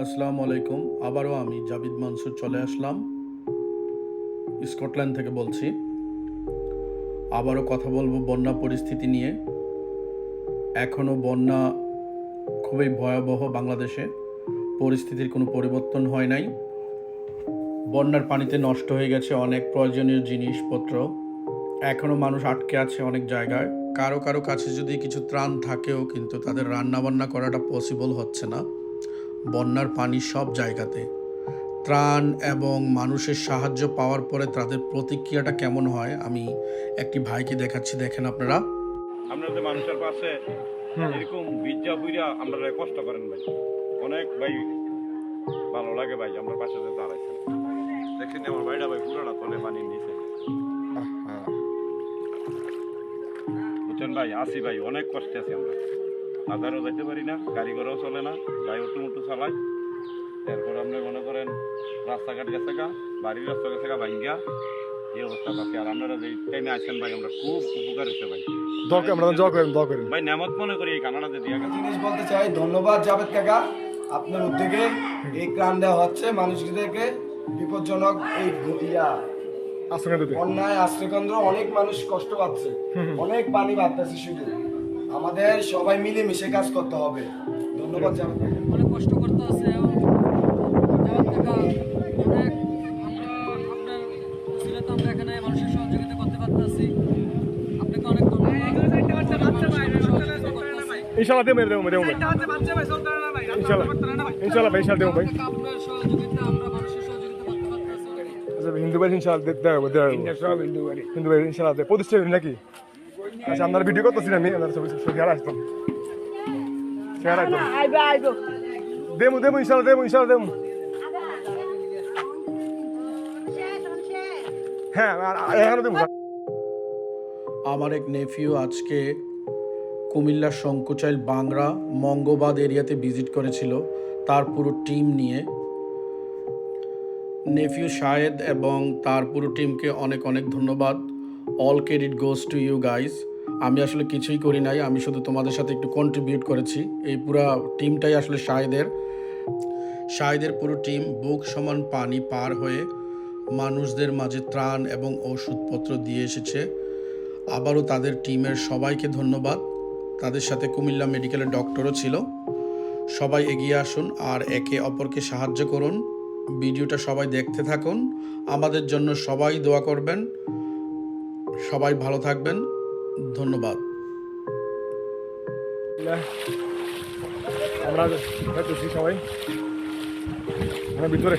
আসসালামু আলাইকুম। আবারও আমি জাবিদ মানসুর চলে আসলাম। স্কটল্যান্ড থেকে বলছি। আবারও কথা বলব বন্যা পরিস্থিতি নিয়ে। এখনও বন্যা খুবই ভয়াবহ বাংলাদেশে। পরিস্থিতির কোনো পরিবর্তন হয় নাই। বন্যার পানিতে নষ্ট হয়ে গেছে অনেক প্রয়োজনীয় জিনিসপত্র। এখনও মানুষ আটকে আছে অনেক জায়গায়। কারও কারও কাছে যদি কিছু ত্রাণ থাকেও কিন্তু তাদের রান্না বান্না করাটা পসিবল হচ্ছে না। বন্যার পানি সব জায়গাতে। ত্রাণ এবং মানুষের সাহায্য পাওয়ার পরে তাদের প্রতিক্রিয়াটা কেমন হয়? আমি একটি ভাইকে দেখাচ্ছি দেখেন আপনারা। আপনারা যে মানুষের পাশে এরকম বিজ্জা বুইরা আমরা কষ্ট করেন ভাই। অনেক ভাই ভালো লাগে ভাই আমরা পাশে যে দাঁড়াইছেন। দেখছেন আমার ভাইটা ভাই পুরোটা তলে পানি নিচে বুঝছেন ভাই? আসি ভাই অনেক কষ্টে আছি আমরা। বাজারও যাইতে পারি না গাড়ি চলে না যাই উঠু মুটু চালাই এরপর আপনি মনে করেন রাস্তাঘাট গেছে গা বাড়ির রাস্তা গেছে গা ভাঙ্গিয়া। এই অবস্থা আছে আর আপনারা যে টাইমে আসছেন ভাই আমরা খুব উপকার হচ্ছে ভাই। দোয়া করেন, আমরা দোয়া করেন দোয়া করেন। ভাই নেমত মনে করি এই কানাডা যে দিয়া জিনিস বলতে চাই ধন্যবাদ কাকা। আপনার উদ্যোগে এই ত্রাণ দেওয়া হচ্ছে মানুষদেরকে বিপজ্জনক এই ইয়া আসুন দিতে আশ্রয়কেন্দ্র অনেক মানুষ কষ্ট পাচ্ছে। অনেক পানি বাড়তেছে শুধু। আমাদের সবাই মিলে মিশে কাজ করতে হবে। ধন্যবাদ অনেক কষ্ট করতে আছে। ইনশাআল্লাহ দেবো দেবো দেবো ভাই। ইনশাআল্লাহ ইনশাআল্লাহ ভাই ইনশাআল্লাহ দেবো ভাই। আপনার সহযোগিতা আমরা মানুষের সহযোগিতা করতে পারতেছি। অনেক। আচ্ছা হিন্দু ভাই ইনশাআল্লাহ দেবো দেবো দেবো হিন্দু ভাই। ইনশাআল্লাহ দেবো প্রতিষ্ঠা নাকি? আচ্ছা আপনার ভিডিও করতেছি আমি ছবি দেবো হ্যাঁ দেবো আমার এক নেফিউ আজকে কুমিল্লার শঙ্কুচাইল বাংরা মঙ্গবাদ এরিয়াতে ভিজিট করেছিল, তার পুরো টিম নিয়ে। নেফিউ শাহেদ এবং তার পুরো টিমকে অনেক অনেক ধন্যবাদ। All credit goes to you guys আমি আসলে কিছুই করি নাই, আমি শুধু তোমাদের সাথে একটু কন্ট্রিবিউট করেছি। এই পুরো টিমটাই আসলে শাহেদের শাহেদের পুরো টিম বুক সমান পানি পার হয়ে মানুষদের মাঝে ত্রাণ এবং ওষুধপত্র দিয়ে এসেছে। আবারও তাদের টিমের সবাইকে ধন্যবাদ। তাদের সাথে কুমিল্লা মেডিকেলের ডক্টরও ছিল। সবাই এগিয়ে আসুন আর একে অপরকে সাহায্য করুন। ভিডিওটা সবাই দেখতে থাকুন। আমাদের জন্য সবাই দোয়া করবেন। সবাই ভালো থাকবেন। ধন্যবাদ। আমরা যাইতেছি সবাই ভিতরে।